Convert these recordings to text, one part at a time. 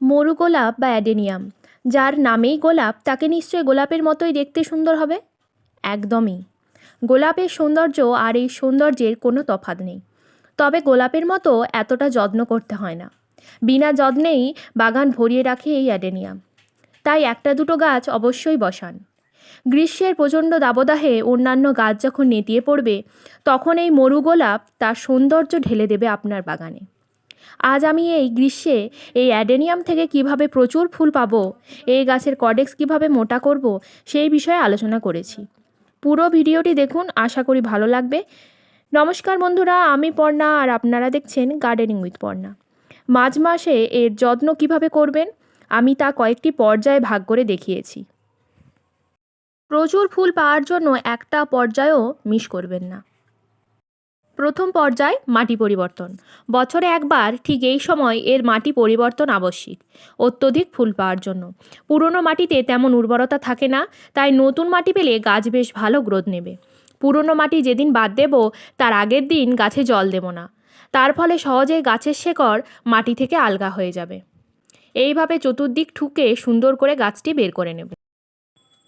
মরু গোলাপ বা অ্যাডেনিয়াম, যার নামেই গোলাপ তাকে নিশ্চয়ই গোলাপের মতোই দেখতে সুন্দর হবে? একদমই। গোলাপের সৌন্দর্য আর এই সৌন্দর্যের কোনো তফাৎ নেই। তবে গোলাপের মতো এতটা যত্ন করতে হয় না। বিনা যত্নেই বাগান ভরিয়ে রাখে এই অ্যাডেনিয়াম। তাই একটা দুটো গাছ অবশ্যই বসান। গ্রীষ্মের প্রচণ্ড দাবদাহে অন্যান্য গাছ যখন নেতিয়ে পড়বে, তখন এই মরু গোলাপ তার সৌন্দর্য ঢেলে দেবে আপনার বাগানে। আজ আমি এই গ্রীষ্মে এই অ্যাডেনিয়াম থেকে কীভাবে প্রচুর ফুল পাব, এই গাছের কডেক্স কীভাবে মোটা করব, সেই বিষয়ে আলোচনা করেছি। পুরো ভিডিওটি দেখুন, আশা করি ভালো লাগবে। নমস্কার বন্ধুরা, আমি পর্ণা আর আপনারা দেখছেন গার্ডেনিং উইথ পর্ণা। মাঝ মাসে এর যত্ন কীভাবে করবেন, আমি তা কয়েকটি পর্যায়ে ভাগ করে দেখিয়েছি। প্রচুর ফুল পাওয়ার জন্য একটা পর্যায়েও মিস করবেন না। প্রথম পর্যায় মাটি পরিবর্তন। বছরে একবার ঠিক এই সময় এর মাটি পরিবর্তন আবশ্যিক, অত্যধিক ফুল পাওয়ার জন্য। পুরনো মাটিতে তেমন উর্বরতা থাকে না, তাই নতুন মাটি পেলে গাছ বেশ ভালো গ্রোথ নেবে। পুরনো মাটি যেদিন বাদ দেব, তার আগের দিন গাছে জল দেব না। তার ফলে সহজেই গাছের শেকড় মাটি থেকে আলগা হয়ে যাবে। এইভাবে চতুর্দিক ঠুকে সুন্দর করে গাছটি বের করে নেব।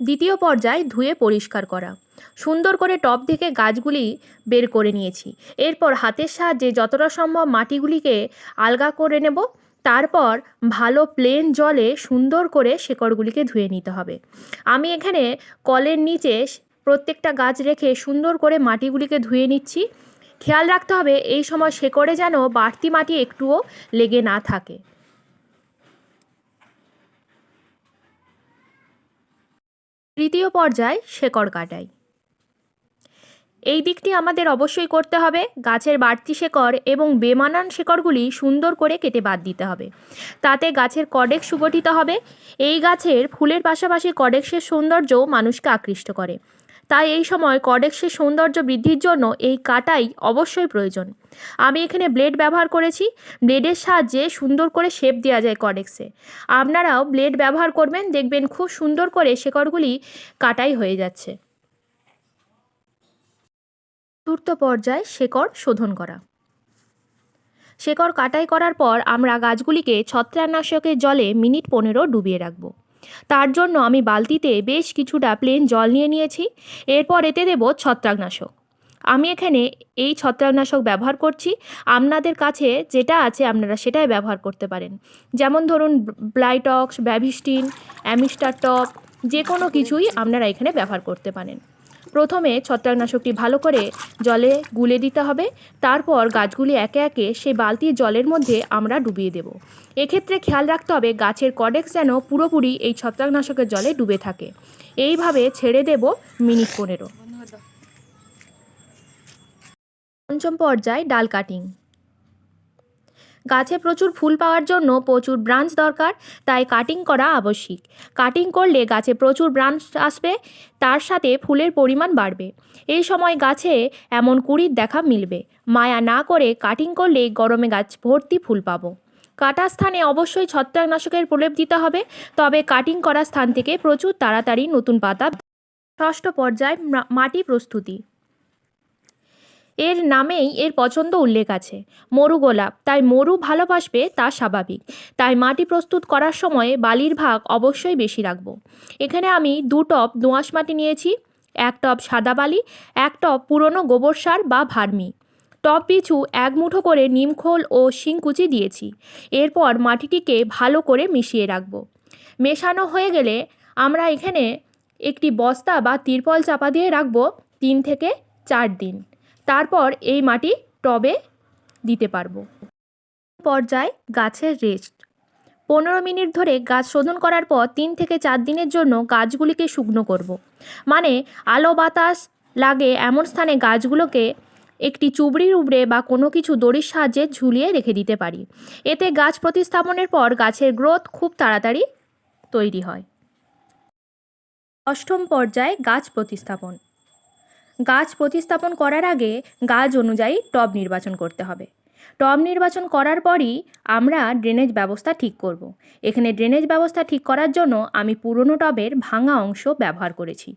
দ্বিতীয় পর্যায় ধুয়ে পরিষ্কার করা। সুন্দর করে টব থেকে গাছগুলি বের করে নিয়েছি। এরপর হাতের সাহায্যে যতটা সম্ভব মাটিগুলিকে আলগা করে নেব। তারপর ভালো প্লেন জলে সুন্দর করে শেকড়গুলিকে ধুয়ে নিতে হবে। আমি এখানে কলের নিচে প্রত্যেকটা গাছ রেখে সুন্দর করে মাটিগুলিকে ধুয়ে নিচ্ছি। খেয়াল রাখতে হবে এই সময় শেকড়ে যেন বাড়তি মাটি একটুও লেগে না থাকে। তৃতীয় পর্যায় শেকড় কাটাই এই দিকটি আমাদের অবশ্যই করতে হবে। গাছের বাড়তি শেকড় এবং বেমানান শেকড়গুলি সুন্দর করে কেটে বাদ দিতে হবে। তাতে গাছের কডেক সুগঠিত হবে। এই গাছের ফুলের পাশাপাশি কডেক্সের সৌন্দর্যও মানুষকে আকৃষ্ট করে। তাই এই সময় কডেক্সের সৌন্দর্য বৃদ্ধির জন্য এই কাটাই অবশ্যই প্রয়োজন। আমি এখানে ব্লেড ব্যবহার করেছি। ব্লেডের সাহায্যে সুন্দর করে শেপ দেওয়া যায় কডেক্সে। আপনারাও ব্লেড ব্যবহার করবেন, দেখবেন খুব সুন্দর করে শেকড়গুলি কাটাই হয়ে যাচ্ছে। চতুর্থ পর্যায়ে, শেকড় শোধন করা। শেকড় কাটাই করার পর আমরা গাছগুলিকে ছত্রাকনাশকের জলে মিনিট পনেরো ডুবিয়ে রাখব। তার জন্য আমি বালতিতে বেশ কিছুটা প্লেন জল নিয়ে নিয়েছি। এরপর এতে দেব ছত্রাকনাশক। আমি এখানে এই ছত্রাকনাশক ব্যবহার করছি। আপনাদের কাছে যেটা আছে আপনারা সেটাই ব্যবহার করতে পারেন। যেমন ধরুন ব্লাইটক্স, ব্যাভিস্টিন, অ্যামিস্টার টপ যে কোনো কিছুই আপনারা এখানে ব্যবহার করতে পারেন। প্রথমে ছত্রাকনাশকটি ভালো করে জলে গুলে দিতে হবে, তারপর গাছগুলি একে একে সেই বালতির জলের মধ্যে আমরা ডুবিয়ে দেব। এক্ষেত্রে খেয়াল রাখতে হবে গাছের কডেক্স যেন পুরোপুরি এই ছত্রাকনাশকের জলে ডুবে থাকে। এইভাবে ছেড়ে দেব মিনিট পনেরো। পঞ্চম পর্যায়ে ডাল কাটিং। গাছে প্রচুর ফুল পাওয়ার জন্য প্রচুর ব্রাঞ্চ দরকার, তাই কাটিং করা আবশ্যিক। কাটিং করলে গাছে প্রচুর ব্রাঞ্চ আসবে, তার সাথে ফুলের পরিমাণ বাড়বে। এই সময় গাছে এমন কুড়ির দেখা মিলবে। মায়া না করে কাটিং করলে গরমে গাছ ভর্তি ফুল পাবো। কাটা স্থানে অবশ্যই ছত্রাকনাশকের প্রলেপ দিতে হবে, তবে কাটিং করা স্থান থেকে প্রচুর তাড়াতাড়ি নতুন পাতা, ষষ্ঠ পর্যায় মাটি প্রস্তুতি। এর নামেই এর পছন্দ উল্লেখ আছে। মরু গোলাপ, তাই মরু ভালোবাসবে তা স্বাভাবিক। তাই মাটি প্রস্তুত করার সময় বালির ভাগ অবশ্যই বেশি রাখব। এখানে আমি দু টপ দোঁয়াশ মাটি নিয়েছি, এক টপ সাদা বালি, এক টপ পুরনো গোবর সার বা ভার্মি। টপ পিছু এক মুঠো করে নিমখোল ও শিংকুচি দিয়েছি। এরপর মাটিটিকে ভালো করে মিশিয়ে রাখব। মেশানো হয়ে গেলে আমরা এখানে একটি বস্তা বা তিরপল চাপা দিয়ে রাখব তিন থেকে চার দিন। তারপর এই মাটি টবে দিতে পারব। পর্যায় গাছের রেস্ট। পনেরো মিনিট ধরে গাছ শোধন করার পর তিন থেকে চার দিনের জন্য গাছগুলিকে শুকনো করব। মানে আলো বাতাস লাগে এমন স্থানে গাছগুলোকে একটি চুবড়ির উপড়ে বা কোনো কিছু দড়ির সাহায্যে ঝুলিয়ে রেখে দিতে পারি। এতে গাছ প্রতিস্থাপনের পর গাছের গ্রোথ খুব তাড়াতাড়ি তৈরি হয়। অষ্টম পর্যায়ে গাছ প্রতিস্থাপন। গাছ প্রতিস্থাপন করার আগে গাছ অনুযায়ী টব নির্বাচন করতে হবে। টব নির্বাচন করার পরই আমরা ড্রেনেজ ব্যবস্থা ঠিক করব। এখানে ড্রেনেজ ব্যবস্থা ঠিক করার জন্য আমি পুরনো টবের ভাঙা অংশ ব্যবহার করেছি।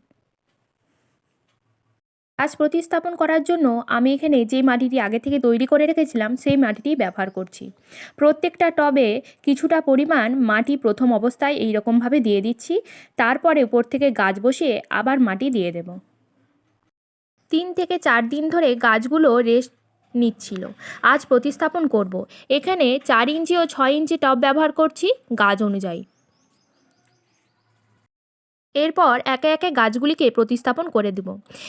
গাছ প্রতিস্থাপন করার জন্য আমি এখানে যে মাটিটি আগে থেকে তৈরি করে রেখেছিলাম, সেই মাটিটি ব্যবহার করছি। প্রত্যেকটা টবে কিছুটা পরিমাণ মাটি প্রথম অবস্থায় এই রকমভাবে দিয়ে দিচ্ছি, তারপরে উপর থেকে গাছ বসিয়ে আবার মাটি দিয়ে দেব। তিন থেকে চার দিন ধরে গাছগুলো রেস্ট নিচ্ছিল। আজ প্রতিস্থাপন করব। এখানে চার ইঞ্চি ও ছয় ইঞ্চি টব ব্যবহার করছি। গাছ অনুযায়ী। এরপর একে একে গাছগুলিকে প্রতিস্থাপন করে দেব।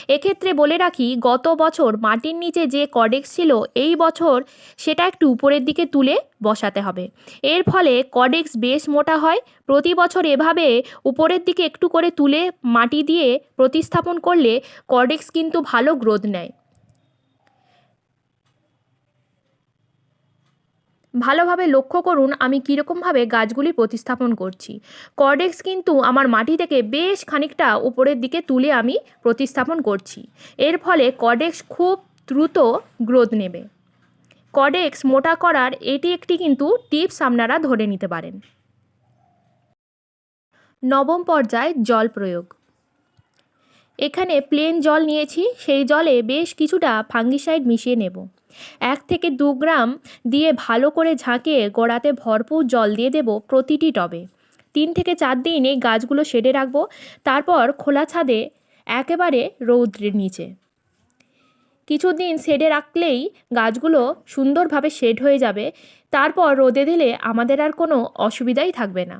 এক্ষেত্রে বলে রাখি, গত বছর মাটির নিচে যে কডেক্স ছিল, এই বছর সেটা একটু উপরের দিকে তুলে বসাতে হবে। এর ফলে কডেক্স বেশ মোটা হয়। প্রতি বছর এভাবে উপরের দিকে একটু করে তুলে মাটি দিয়ে প্রতিস্থাপন করলে কডেক্স কিন্তু ভালো গ্রোথ নেয়। ভালোভাবে লক্ষ্য করুন আমি কীরকমভাবে গাছগুলি প্রতিস্থাপন করছি। কর্ডেক্স কিন্তু আমার মাটি থেকে বেশ খানিকটা উপরের দিকে তুলে আমি প্রতিস্থাপন করছি। এর ফলে কর্ডেক্স খুব দ্রুত গ্রোথ নেবে। কর্ডেক্স মোটা করার এটি একটি কিন্তু টিপস আপনারা ধরে নিতে পারেন। নবম পর্যায় জল প্রয়োগ। এখানে প্লেন জল নিয়েছি, সেই জলে বেশ কিছুটা ফাঙ্গিসাইড মিশিয়ে নেব। এক থেকে দু গ্রাম দিয়ে ভালো করে ঝাঁকিয়ে গোড়াতে ভরপুর জল দিয়ে দেব প্রতিটি টবে। তিন থেকে চার দিন এই গাছগুলো শেডে রাখব, তারপর খোলা ছাদে একেবারে রৌদ্রের নিচে। কিছুদিন শেডে রাখলেই গাছগুলো সুন্দরভাবে শেড হয়ে যাবে, তারপর রোদে দিলে আমাদের আর কোনো অসুবিধাই থাকবে না।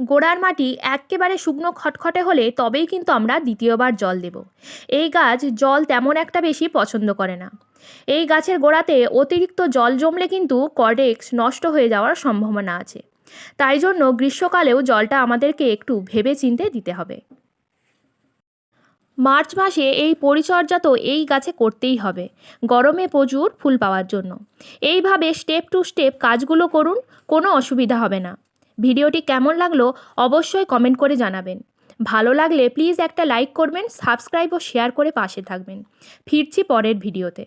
গোড়ার মাটি এক্কেবারে শুকনো খটখটে হলে তবেই কিন্তু আমরা দ্বিতীয়বার জল দেব। এই গাছ জল তেমন একটা বেশি পছন্দ করে না। এই গাছের গোড়াতে অতিরিক্ত জল জমলে কিন্তু কর্ডেক্স নষ্ট হয়ে যাওয়ার সম্ভাবনা আছে। তাই জন্য গ্রীষ্মকালেও জলটা আমাদেরকে একটু ভেবে চিনতে দিতে হবে। মার্চ মাসে এই পরিচর্যা তো এই গাছে করতেই হবে। গরমে প্রচুর ফুল পাওয়ার জন্য। এইভাবে স্টেপ টু স্টেপ কাজগুলো করুন, কোনো অসুবিধা হবে না। ভিডিওটি কেমন লাগল অবশ্যই কমেন্ট করে জানাবেন। ভালো লাগলে প্লিজ একটা লাইক করবেন সাবস্ক্রাইব ও শেয়ার করে পাশে থাকবেন। ফিরছি পরের ভিডিওতে।